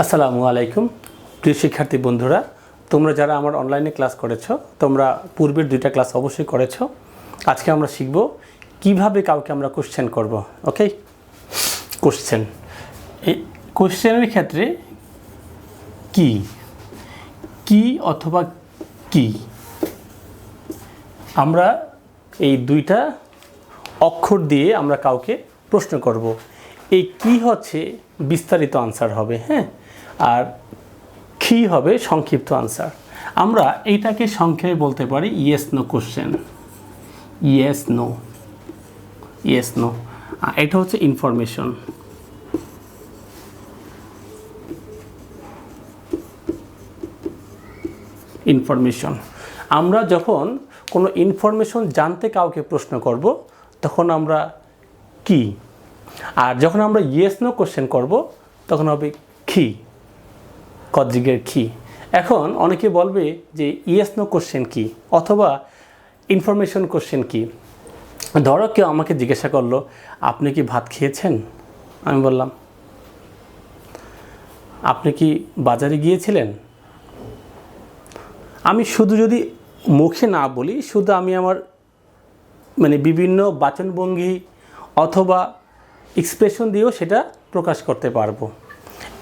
আসসালামু আলাইকুম, প্রিয় শিক্ষার্থী বন্ধুরা। তোমরা যারা আমার অনলাইনে ক্লাস করেছ, তোমরা পূর্বের দুইটা ক্লাস অবশ্যই করেছ। আজকে আমরা শিখব কীভাবে কাউকে আমরা কোশ্চেন করব ওকে কোশ্চেন এই কোশ্চেনের ক্ষেত্রে কি? কি অথবা কি? আমরা এই দুইটা অক্ষর দিয়ে আমরা কাউকে প্রশ্ন করব। এই কি হচ্ছে বিস্তারিত আনসার হবে হ্যাঁ? আর কি হবে সংক্ষিপ্ত আনসার আমরা এইটাকে সংক্ষেপে বলতে পারি yes no question yes no yes no এটা হচ্ছে ইনফরমেশন ইনফরমেশন আমরা যখন কোনো ইনফরমেশন জানতে কাউকে প্রশ্ন করব, তখন আমরা কি? আর যখন আমরা ইয়েস নো কোশ্চেন করব, তখন হবে কি? কদ্রিগের কি? এখন অনেকে বলবে যে ইয়েস, নো কোশ্চেন কি? অথবা ইনফরমেশন কোশ্চেন কি? ধরো কেউ আমাকে জিজ্ঞাসা করল, আপনি কি ভাত খেয়েছেন? আমি বললাম, আপনি কি বাজারে গিয়েছিলেন? আমি শুধু যদি মুখে না বলি, শুধু আমি আমার মানে বিভিন্ন বাচনভঙ্গি অথবা এক্সপ্রেশন দিয়েও সেটা প্রকাশ করতে পারব।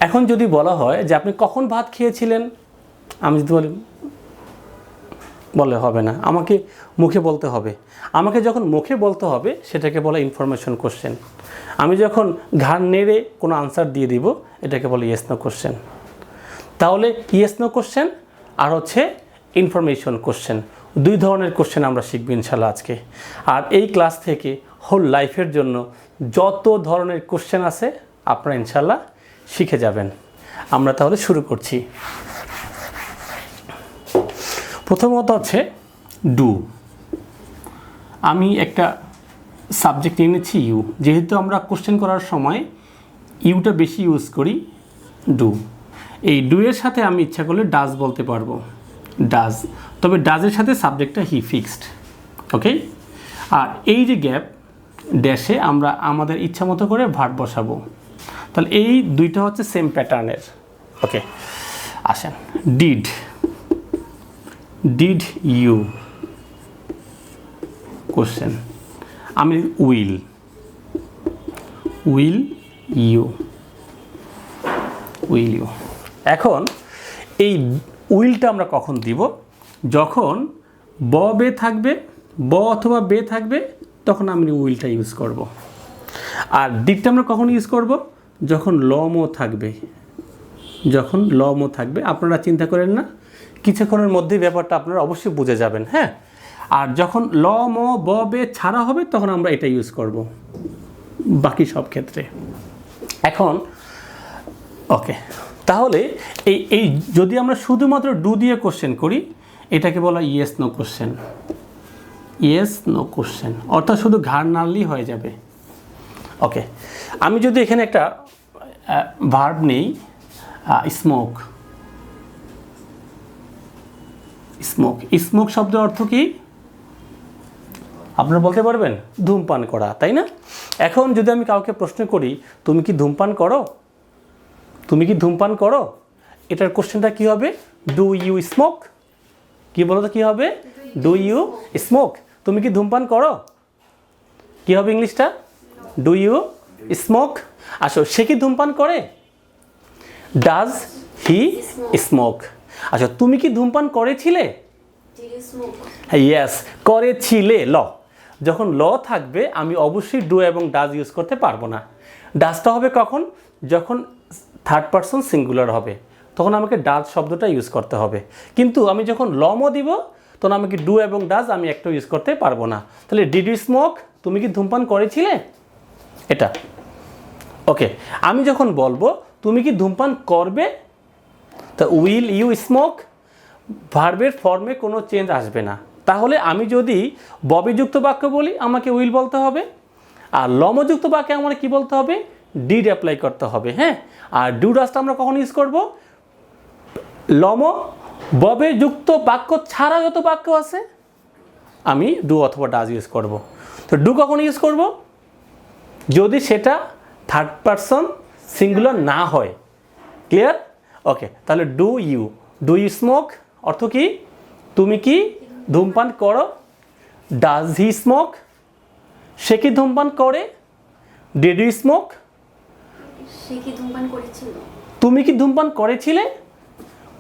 এখন যদি বলা হয় যে আপনি কখন ভাত খেয়েছিলেন? আমি যদি বলি, বলে হবে না। আমাকে মুখে বলতে হবে। আমাকে যখন মুখে বলতে হবে, সেটাকে বলে ইনফরমেশন কোশ্চেন আমি যখন ঘাড় নেড়ে কোনো আনসার দিয়ে দিব, এটাকে বলে ইয়েস নো কোশ্চেন তাহলে ইয়েস নো কোশ্চেন আর হচ্ছে ইনফরমেশন কোশ্চেন দুই ধরনের কোশ্চেন আমরা শিখব ইনশাল্লাহ আজকে। আর এই ক্লাস থেকে হোল লাইফের জন্য যত ধরনের কোশ্চেন আছে, আপনারা ইনশাল্লাহ শিখে যাবেন। আমরা তাহলে শুরু করছি। প্রথমত হচ্ছে ডু আমি একটা সাবজেক্ট এনেছি ইউ যেহেতু আমরা কোশ্চেন করার সময় ইউটা বেশি ইউজ করি ডু এই ডু এর সাথে আমি ইচ্ছা করলে ডাজ বলতে পারব। ডাজ তবে ডাজের সাথে সাবজেক্টটা হি ফিক্সড ওকে আর এই যে গ্যাপ ড্যাশে আমরা আমাদের ইচ্ছা মতো করে ভাট বসাবো। তাহলে এই দুইটা হচ্ছে সেম প্যাটার্নের ওকে আসেন। ডিড ডিড ইউ কোশ্চেন আমি will will you will you এখন এই উইলটা আমরা কখন দিব? যখন ব বে থাকবে, ব অথবা বে থাকবে, তখন আমি উইলটা ইউজ করব। আর ডিটটা আমরা কখন ইউজ করব? যখন লমও থাকবে, যখন লমও থাকবে, আপনারা চিন্তা করেন না, কিছুক্ষণের মধ্যেই ব্যাপারটা আপনারা অবশ্যই বুঝে যাবেন হ্যাঁ? আর যখন ল ম ব বে ছাড়া হবে, তখন আমরা এটা ইউজ করব, বাকি সব ক্ষেত্রে। এখন ওকে তাহলে এই এই যদি আমরা শুধুমাত্র ডু দিয়ে কোশ্চেন করি, এটাকে বলা yes no question yes no question অর্থাৎ শুধু ঘাড় নাড়লেই হয়ে যাবে। ওকে আমি যদি এখানে একটা ভার্ব নেই স্মোক স্মোক স্মোক শব্দের অর্থ কি? আপনারা বলতে পারবেন, ধূমপান করা, তাই না? এখন যদি আমি কাউকে প্রশ্ন করি, তুমি কি ধূমপান করো? তুমি কি ধূমপান করো? এটার কোশ্চেনটা কি হবে? ডু ইউ স্মোক কি বলো তো কী হবে? ডু ইউ স্মোক তুমি কি ধূমপান করো? কি হবে ইংলিশটা? Do you smoke? আসো, সে কি ধূমপান করে? Does he smoke? আচ্ছা তুমি কি ধূমপান করেছিলে? ইয়েস, করেছিলে ল। যখন ল থাকবে, আমি অবশ্যই ডু এবং ডাজ ইউজ করতে পারব না। ডাজটা হবে কখন? যখন থার্ড পারসন সিঙ্গুলার হবে। তখন আমাকে ডাজ শব্দটা ইউজ করতে হবে। কিন্তু আমি যখন লমও দিব, তখন আমাকে ডু এবং ডাজ আমি একটা ইউজ করতে পারব না। তাহলে ডিড ইউ স্মোক? তুমি কি ধূমপান করেছিলে? এটা। ওকে আমি যখন বলব, তুমি কি ধূমপান করবে? তা উইল ইউ স্মোক ভার্বের ফর্মে কোনো চেঞ্জ আসবে না। তাহলে আমি যদি ববিযুক্ত বাক্য বলি, আমাকে উইল বলতে হবে। আর লমযুক্ত বাক্যে আমার কি বলতে হবে? ডিড অ্যাপ্লাই করতে হবে হ্যাঁ? আর ডু ডাসটা আমরা কখন ইউজ করব? লম ববে যুক্ত বাক্য ছাড়া যত বাক্য আছে, আমি ডু অথবা ডাজ ইউজ করব। তো ডু কখন ইউজ করব? যদি সেটা থার্ড পারসন সিঙ্গুলার না হয়। ক্লিয়ার ওকে তাহলে do you do you smoke অর্থ কি? তুমি কি ধূমপান করো? ডাজ হি স্মোক সে কি ধূমপান করে? ডিড ইউ স্মোক তুমি কি ধূমপান করেছিলে?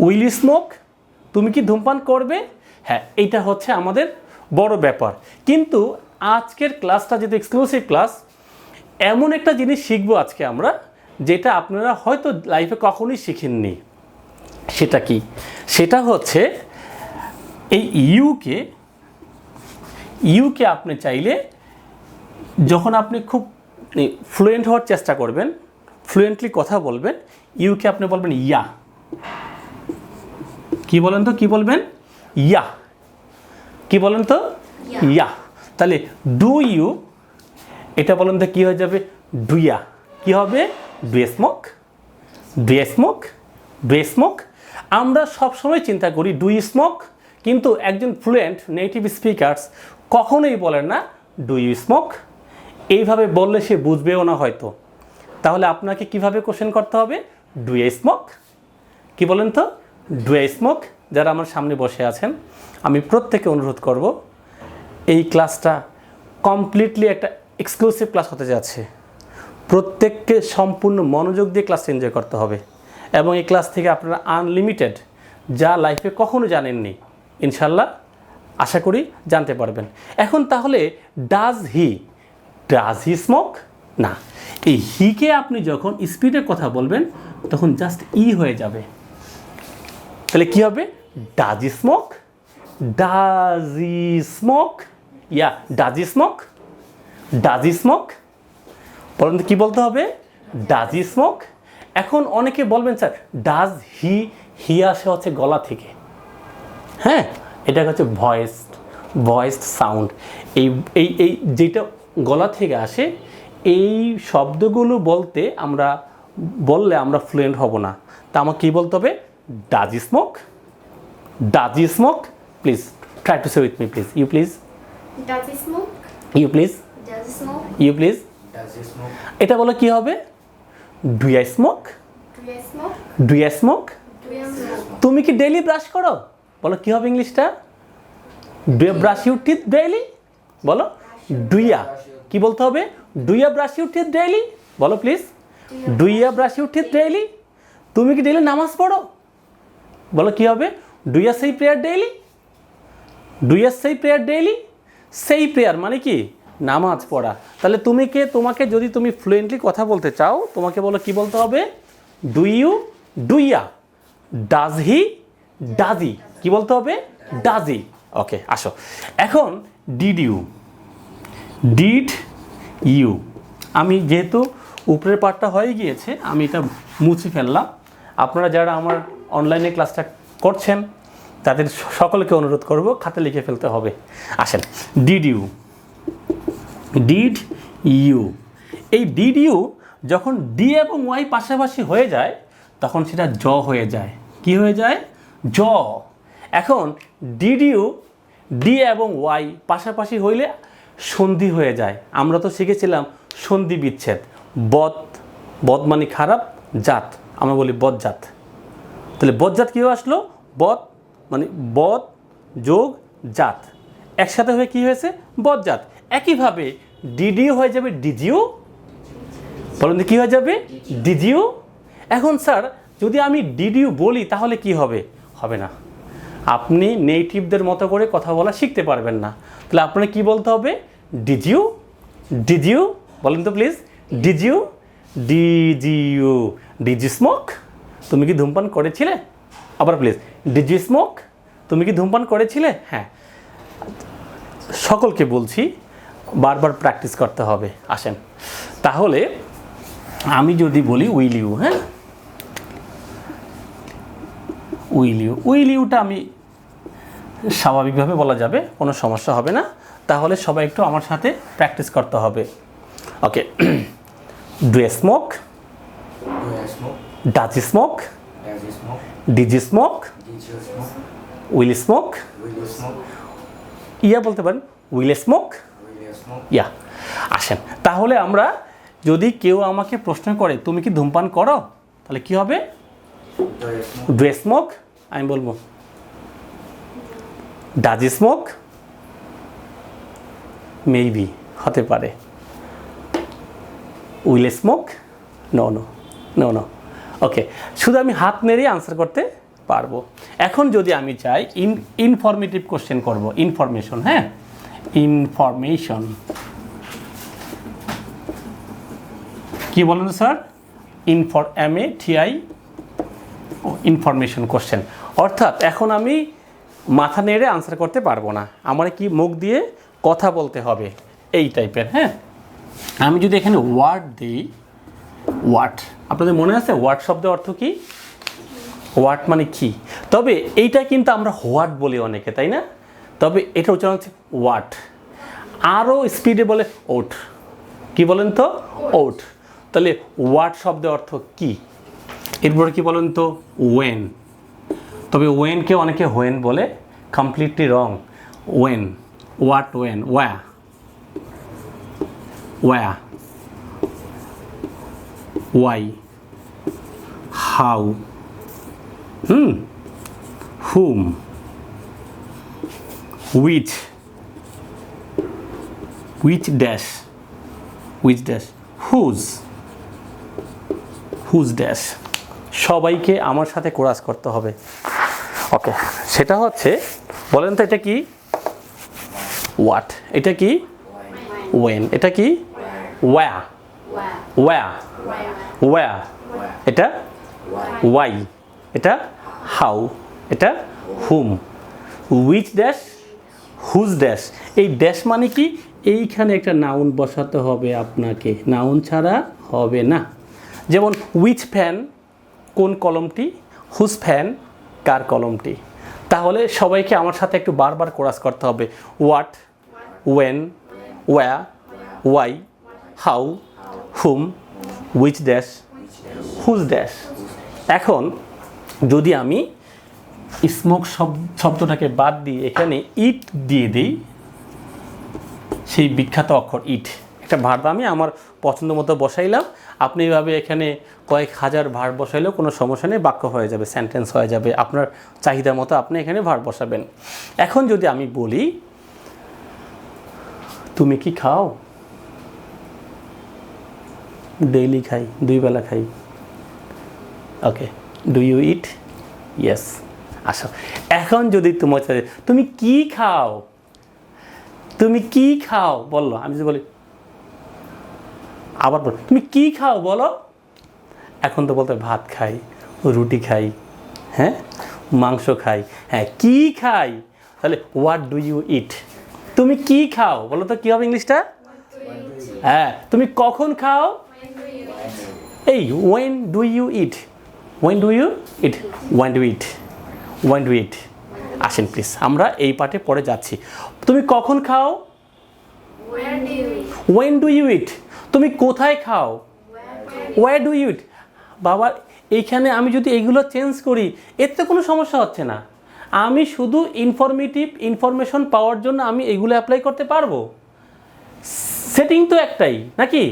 উইল ইউ স্মোক তুমি কি ধূমপান করবে? হ্যাঁ এইটা হচ্ছে আমাদের বড় ব্যাপার। কিন্তু আজকের ক্লাসটা যেহেতু এক্সক্লুসিভ ক্লাস এমন একটা জিনিস শিখব আজকে আমরা যেটা আপনারা হয়তো লাইফে কখনোই শিখেননি। সেটা কি? সেটা হচ্ছে এই ইউকে ইউকে আপনি চাইলে যখন আপনি খুব ফ্লুয়েন্ট হওয়ার চেষ্টা করবেন ফ্লুয়েন্টলি কথা বলবেন ইউকে আপনি বলবেন ইয়া কি বলেন তো? কি বলবেন? ইয়া কি বলেন তো? ইয়া। তাহলে ডু ইউ এটা বলেন তো কী হয়ে যাবে? Do you. কি হবে? Do you smoke do you smoke do you smoke আমরা সবসময় চিন্তা করি ডু স্মোক কিন্তু একজন ফ্লুয়েন্ট নেটিভ স্পিকার্স কখনোই বলেন না ডু ইউ স্মোক এইভাবে বললে সে বুঝবেও না হয়তো। তাহলে আপনাকে কীভাবে কোশ্চেন করতে হবে? ডু এ স্মোক কি বলেন তো? ডু এ স্মোক যারা আমার সামনে বসে আছেন, আমি প্রত্যেকে অনুরোধ করব, এই ক্লাসটা কমপ্লিটলি একটা এক্সক্লুসিভ ক্লাস হতে যাচ্ছে। প্রত্যেককে সম্পূর্ণ মনোযোগ দিয়ে ক্লাস এনজয় করতে হবে। এবং এই ক্লাস থেকে আপনারা আনলিমিটেড যা লাইফে কখনো জানেননি, ইনশাল্লাহ আশা করি জানতে পারবেন। এখন তাহলে does he does he smoke না, এই হিকে আপনি যখন স্পিডে কথা বলবেন, তখন জাস্ট ই হয়ে যাবে। তাহলে কি হবে? Does he smoke does he smoke yeah does smoke does smoke বলেন তো কী বলতে হবে? ডাজ স্মোক এখন অনেকে বলবেন স্যার ডাজ হি হি আসে হচ্ছে গলা থেকে? হ্যাঁ এটা হচ্ছে ভয়েস ভয়েস সাউন্ড এই এই এই যেটা গলা থেকে আসে এই শব্দগুলো বলতে আমরা বললে আমরা ফ্লুয়েন্ট হব না। তা আমাকে কী বলতে হবে? Does he smoke does he smoke please try to say with me please you please does he smoke you please you please Does he smoke? এটা বলো কি হবে? Do I smoke do you I smoke you তুমি কি daily brush করো? বলো কি হবে ইংলিশটা? Do you brush your teeth daily বলো। ডুইয়া কি বলতে হবে? Do you brush your teeth daily বলো please do you brush your teeth daily তুমি কি ডেইলি নামাজ পড়ো? বলো কি হবে? ডুইয়া সেই প্রেয়ার ডেইলি ডুইয়া সেই প্রেয়ার ডেইলি সেই প্রেয়ার মানে কি? নামাজ পড়া। তাহলে তুমি কে? তোমাকে যদি তুমি ফ্লুয়েন্টলি কথা বলতে চাও, তোমাকে বলো, কি বলতে হবে? Do you do you does he does he কি বলতে হবে? ডাজি ওকে আসো। এখন ডিড ইউ ডিড ইউ আমি যেহেতু উপরের পার্টটা হয়ে গিয়েছে, আমি এটা মুছে ফেললাম। আপনারা যারা আমার অনলাইনে ক্লাসটা করছেন, তাদের সকলকে অনুরোধ করব, খাতে লিখে ফেলতে হবে। আসেন। ডিড ইউ ডিড ইউ এই ডিড ইউ যখন ডি এবং ওয়াই পাশাপাশি হয়ে যায়, তখন সেটা জ হয়ে যায়। কি হয়ে যায়? জ। এখন ডিড ইউ ডি এবং ওয়াই পাশাপাশি হইলে সন্ধি হয়ে যায়। আমরা তো শিখেছিলাম সন্ধি বিচ্ছেদ। বদ বদ মানে খারাপ, জাত। আমরা বলি বদজাত তাহলে বদজাত কীভাবে আসলো? বদ মানে বদ যোগ জাত। একসাথে হয়ে কি হয়েছে? বদজাত একইভাবে ডিডিও হয়ে যাবে ডিজিও। বলুন কী হয়ে যাবে? ডিজিও। এখন স্যার, যদি আমি ডিডিও বলি তাহলে কি হবে? হবে না। আপনি নেটিভদের মতো করে কথা বলা শিখতে পারবেন না। তাহলে আপনার কি বলতে হবে? Did you. Did you. বলেন তো please did you. Did you. Did you smoke তুমি কি ধূমপান করেছিলে? আবার প্লিজ ডিজি স্মোক তুমি কি ধূমপান করেছিলে? হ্যাঁ। সকলকে বলছি বারবার প্র্যাকটিস করতে হবে। আসেন। তাহলে আমি যদি বলি উইল ইউ হ্যাঁ? উইল ইউ উইল ইউটা আমি স্বাভাবিকভাবে বলা যাবে কোনো সমস্যা হবে না। তাহলে সবাই একটু আমার সাথে প্র্যাকটিস করতে হবে। Okay do smoke does smoke did you smoke will smoke? Yeah বলতে পারেন উইল স্মোক? ইয়া আসেন। তাহলে আমরা যদি কেউ আমাকে প্রশ্ন করে, তুমি কি ধূমপান করো? তাহলে কি হবে? ডু স্মোক আমি বলব ডাজ স্মোক মেবি হতে পারে। Will smoke no no no no okay শুধু আমি হাত নেড়েই আনসার করতে পারব। এখন যদি আমি চাই ইন ইনফরমেটিভ কোশ্চেন করব ইনফরমেশন হ্যাঁ? ইনফরমেশন। কি বলেন sir? Information information question অর্থাৎ এখন আমি মাথা নেড়ে আনসার করতে পারব না। আমার কি মুখ দিয়ে কথা বলতে হবে? এই টাইপের হ্যাঁ? আমি যদি এখানে ওয়ার্ড দিই ওয়াট আপনাদের মনে আছে? ওয়ার্ড শব্দের অর্থ কি? ওয়াট মানে কি? তবে এইটা কিন্তু আমরা হোয়াট বলি অনেকে, তাই না? তবে এটা উচ্চারণ হচ্ছে ওয়াট আরও স্পিডে বলে ওট কি বলেন তো? ওট তাহলে ওয়াট শব্দের অর্থ কি? এরপরে কি বলেন তো? ওয়েন তবে ওয়েনকে অনেকে হোয়েন বলে completely wrong when what when wha wha why how whom whom which which dash which dash whose whose dash সবাইকে আমার সাথে কোরাস করতে হবে। ওকে সেটা হচ্ছে, বলেন তো এটা কি? হোয়াট এটা কি? ওয়েন এটা কি? ওয়া. ওয়া. ওয়া এটা? ওয়াই এটা? হাউ এটা? Whom which dash whose dash এই ড্যাশ মানে কি? এইখানে একটা নাউন বসাতে হবে আপনাকে। নাউন ছাড়া হবে না। যেমন উইচ ফ্যান কোন কলমটি? হুজ ফ্যান কার কলমটি? তাহলে সবাইকে আমার সাথে একটু বারবার কোরাস করতে হবে। What when wha why how whom which dash whose dash এখন, যদি আমি স্মোক শব্দটাকে বাদ দিয়ে এখানে ইট দিয়ে দিই। সেই বিখ্যাত অক্ষর ইট। একটা ভার্ব আমি আমার পছন্দ মতো বসাইলাম। আপনি এইভাবে এখানে কয়েক হাজার ভার বসাইলেও কোনো সমস্যা নেই, বাক্য হয়ে যাবে সেন্টেন্স হয়ে যাবে। আপনার চাহিদা মতো আপনি এখানে ভার বসাবেন। এখন যদি আমি বলি, তুমি কি খাও? ডেইলি খাই, দুই বেলা খাই। Okay do you eat yes আসো। এখন যদি তোমার তুমি কি খাও? তুমি কি খাও? বলল। আমি যদি বলি, আবার বল, তুমি কি খাও? বলো। এখন তো বলতে ভাত খাই, রুটি খাই হ্যাঁ মাংস খাই হ্যাঁ কি খাই? তাহলে, হোয়াট ডু ইউ ইট? তুমি কি খাও? বলো তো, কী হবে ইংলিশটা? হ্যাঁ তুমি কখন খাও? এই when do you eat when do you eat when do eat when do eat আসেন প্লিজ আমরা এই পার্টে পরে যাচ্ছি। তুমি কখন খাও? ওয়েন ডু ইউ ইট তুমি কোথায় খাও? ওয়ার ডু ইউ ইট বাবা এইখানে আমি যদি এইগুলো চেঞ্জ করি এতে কোনো সমস্যা হচ্ছে না। আমি শুধু ইনফরমেটিভ ইনফরমেশন পাওয়ার জন্য আমি এগুলো অ্যাপ্লাই করতে পারব। সেটিং তো একটাই নাকি?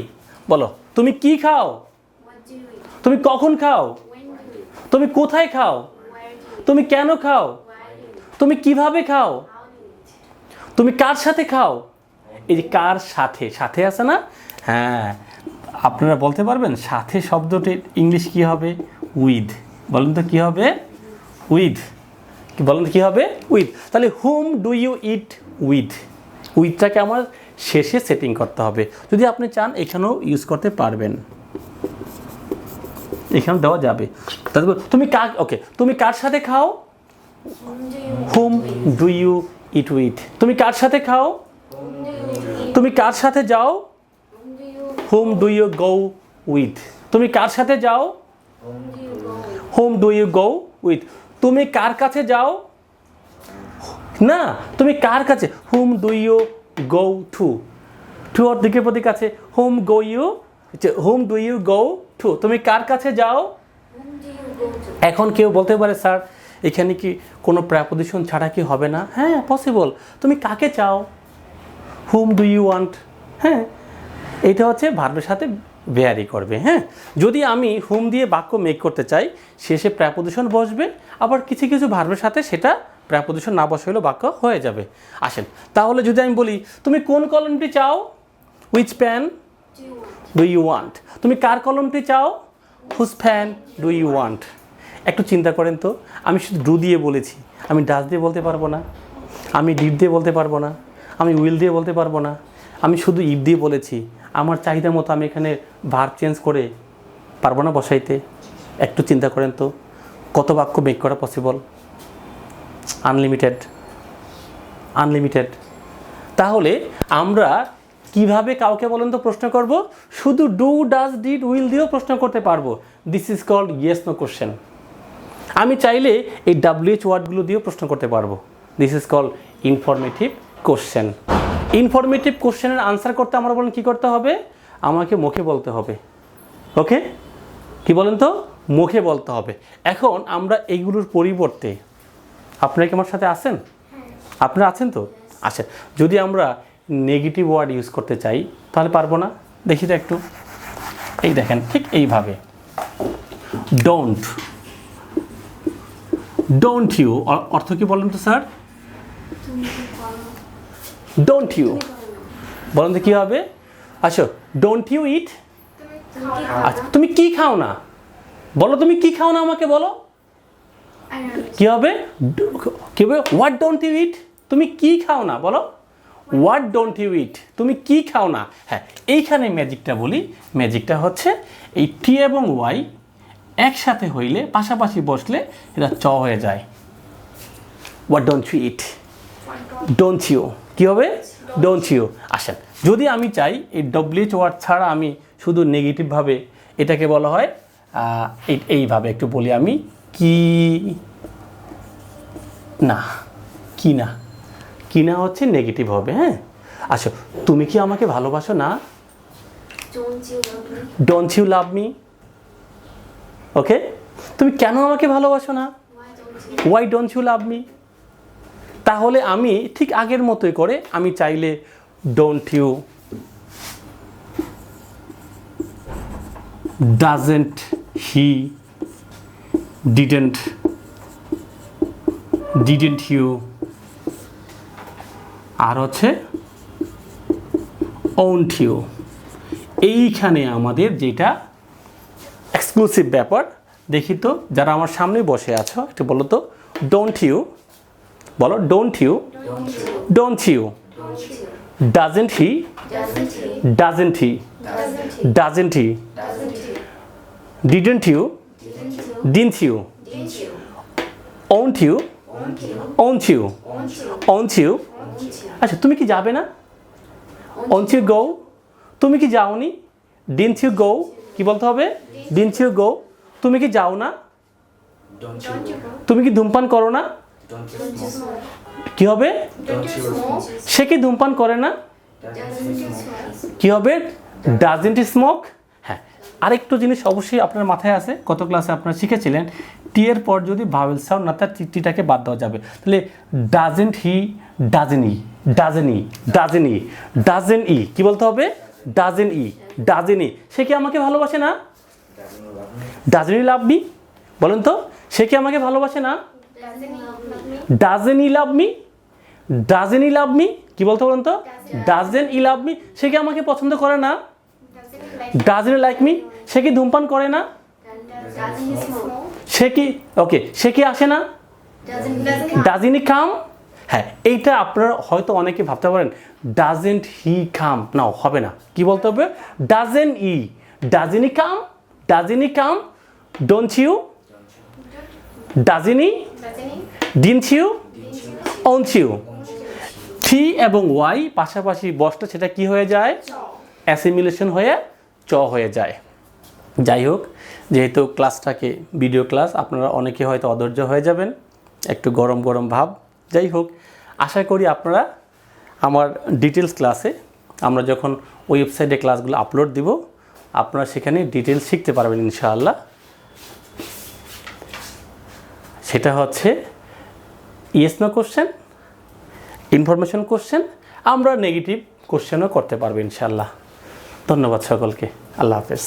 বলো তুমি কি খাও? তুমি কখন খাও? তুমি কোথায় খাও? তুমি কেন খাও? তুমি কীভাবে খাও? তুমি কার সাথে খাও? এই যে কার সাথে? সাথে আছে না? হ্যাঁ। আপনারা বলতে পারবেন, সাথে শব্দটির ইংলিশ কি হবে? উইথ। বলেন তো কি হবে? উইথ। কি বলেন কি হবে? উইথ। তাহলে whom do you eat with? উইথটাকে আমার শেষে সেটিং করতে হবে। যদি আপনি চান, এখানেও ইউজ করতে পারবেন। এখানে দেওয়া যাবে। তারপর তুমি কার ওকে তুমি কার সাথে খাও? Whom do you eat with তুমি কার সাথে খাও? তুমি কার সাথে যাও? Whom do you go with তুমি কার সাথে যাও? Whom do you go with তুমি কার কাছে যাও? না, তুমি কার কাছে? Whom do you go to to ওর দিকে প্রতীক আছে। Whom go you whom do you go to, তুমি কার কাছে যাও? এখন কেউ বলতে পারে, স্যার, এখানে কি কোনো প্রাপোজিশন ছাড়া কি হবে না? হ্যাঁ পসিবল তুমি কাকে চাও? হুম ডু ইউ ওয়ান্ট হ্যাঁ এটা হচ্ছে ভার্বের সাথে ভ্যারি করবে হ্যাঁ। যদি আমি হুম দিয়ে বাক্য মেক করতে চাই, শেষে প্র্যাপোজিশন বসবে, আবার কিছু কিছু ভার্বের সাথে সেটা প্র্যাপোজিশন না বসে হলেও বাক্য হয়ে যাবে। আসেন, তাহলে যদি আমি বলি, তুমি কোন কলমটি চাও? Which pen? Do you want তুমি কার কলমটি চাও? Whose pen do you want একটু চিন্তা করেন তো, আমি শুধু ডু দিয়ে বলেছি। আমি ডাস দিয়ে বলতে পারব না, আমি ডিড দিয়ে বলতে পারব না, আমি উইল দিয়ে বলতে পারব না, আমি শুধু ইফ দিয়ে বলেছি। আমার চাহিদা মতো আমি এখানে ভার্ব চেঞ্জ করে পারব না বসাইতে। একটু চিন্তা করেন তো, কত বাক্য মেক করা পসিবল আনলিমিটেড আনলিমিটেড তাহলে আমরা কীভাবে কাউকে বলেন তো প্রশ্ন করব? শুধু ডু ডাজ ডিড উইল দিয়েও প্রশ্ন করতে পারব। This is called yes no question আমি চাইলে এই ডাব্লিউএইচ ওয়ার্ডগুলো দিয়েও প্রশ্ন করতে পারব। This is called informative question informative কোশ্চেনের আনসার করতে আমরা বলেন কী করতে হবে? আমাকে মুখে বলতে হবে। ওকে কি বলেন তো? মুখে বলতে হবে। এখন আমরা এইগুলোর পরিবর্তে আপনারা কি আমার সাথে আছেন? আপনারা আছেন তো? আচ্ছা যদি আমরা নেগেটিভ ওয়ার্ড ইউজ করতে চাই তাহলে পারব না। দেখি তো একটু। এই দেখেন ঠিক এইভাবে। ডোন্ট ডোন্ট ইউ অর্থ কি বলেন তো স্যার? ডোন্ট ইউ বলেন তো কী হবে? আচ্ছা ডোন্ট ইউ ইট আচ্ছা তুমি কি খাও না? বলো তুমি কি খাও না আমাকে বলো। কি হবে? কি হবে? হোয়াট ডোন্ট ইউ ইট তুমি কি খাও না? বলো। হোয়াট ডোন্ট ইউ ইট তুমি কি খাও না? হ্যাঁ এইখানে ম্যাজিকটা বলি। ম্যাজিকটা হচ্ছে এই টি এবং ওয়াই একসাথে হইলে, পাশাপাশি বসলে এটা চ হয়ে যায়। What don't you eat don't you কী হবে? ডোন্ট ইউ আসেন, যদি আমি চাই, এই ডব্লিউচ ওয়ার্ড ছাড়া আমি শুধু নেগেটিভভাবে এটাকে বলা হয় এই- এইভাবে একটু বলি আমি, কি না কি না। কি না হচ্ছে নেগেটিভ হবে হ্যাঁ? আচ্ছা তুমি কি আমাকে ভালোবাসো? না। Don't you love me okay তুমি কেন আমাকে ভালোবাসো না? Why don't you love me তাহলে আমি ঠিক আগের মতোই করে আমি চাইলে don't you doesn't he didn't didn't you আর হচ্ছে ইউ এইখানে আমাদের যেটা এক্সক্লুসিভ ব্যাপার, দেখি তো, যারা আমার সামনে বসে আছো, একটু বলো তো ডোন্ট ইউ বলো don't you? Don't you doesn't he? Doesn't he? Doesn't he? Didn't you? Didn't you? Won't you? Won't you? Won't you? আচ্ছা তুমি কি যাবে না? ইউ গো তুমি কি যাওনি? ডিন্ট ইউ গো কি বলতে হবে? ডিন্ট ইউ গো তুমি কি যাও না? Don't you Don't you go? go? তুমি কি ধূমপান করো না? কি হবে? Don't you smoke? সে কি ধূমপান করে না? কি হবে? ডাজেন্ট স্মোক হ্যাঁ আরেকটু জিনিস অবশ্যই আপনার মাথায় আছে। কত ক্লাসে আপনারা শিখেছিলেন? টি এর পর যদি ভাওয়েল সাউন্ড না তার টিটাকে বাদ দেওয়া যাবে। তাহলে ডাজেন্ট হি ডাজেন ই ডাজেন ই ডাজেন ই ডাজেন ই কি বলতে হবে? ডাজেন ই ডাজেন। ই সে কি আমাকে ভালোবাসে না? Doesn't he love me? বলেন তো সে কি আমাকে ভালোবাসে না? Doesn't he love me? Doesn't he love me? কি বলতে বলেন তো? ডাজেন ই লাভ মি। সে কি আমাকে পছন্দ করে না? ডাজেন লাইক মি? সে কি ধূমপান করে না? সে কি ওকে সে কি আসে না? ডাজিনি কাম হ্যাঁ এইটা আপনারা হয়তো অনেকে ভাবতে পারেন ডাজেন্ট হি কাম না, হবে না। কি বলতে হবে? Doesn't he doesn't he come doesn't he come don't you doesn't he? Didn't you Didn't you থি এবং ওয়াই পাশাপাশি বসটা, সেটা কি হয়ে যায়? অ্যাসিমিলেশন হয়ে, চ হয়ে যায়। যাই হোক, যেহেতু ক্লাসটাকে ভিডিও ক্লাস আপনারা অনেকে হয়তো অধৈর্য হয়ে যাবেন। একটু গরম গরম ভাব। যাই হোক, আশা করি আপনারা আমার ডিটেলস ক্লাসে আমরা যখন ওয়েবসাইটে ক্লাসগুলো আপলোড দিব, আপনারা সেখানে ডিটেলস শিখতে পারবেন ইনশাআল্লাহ। সেটা হচ্ছে yes no question information question আমরা নেগেটিভ কোশ্চেনও করতে পারব ইনশাল্লাহ ধন্যবাদ সকলকে। আল্লাহ হাফেজ।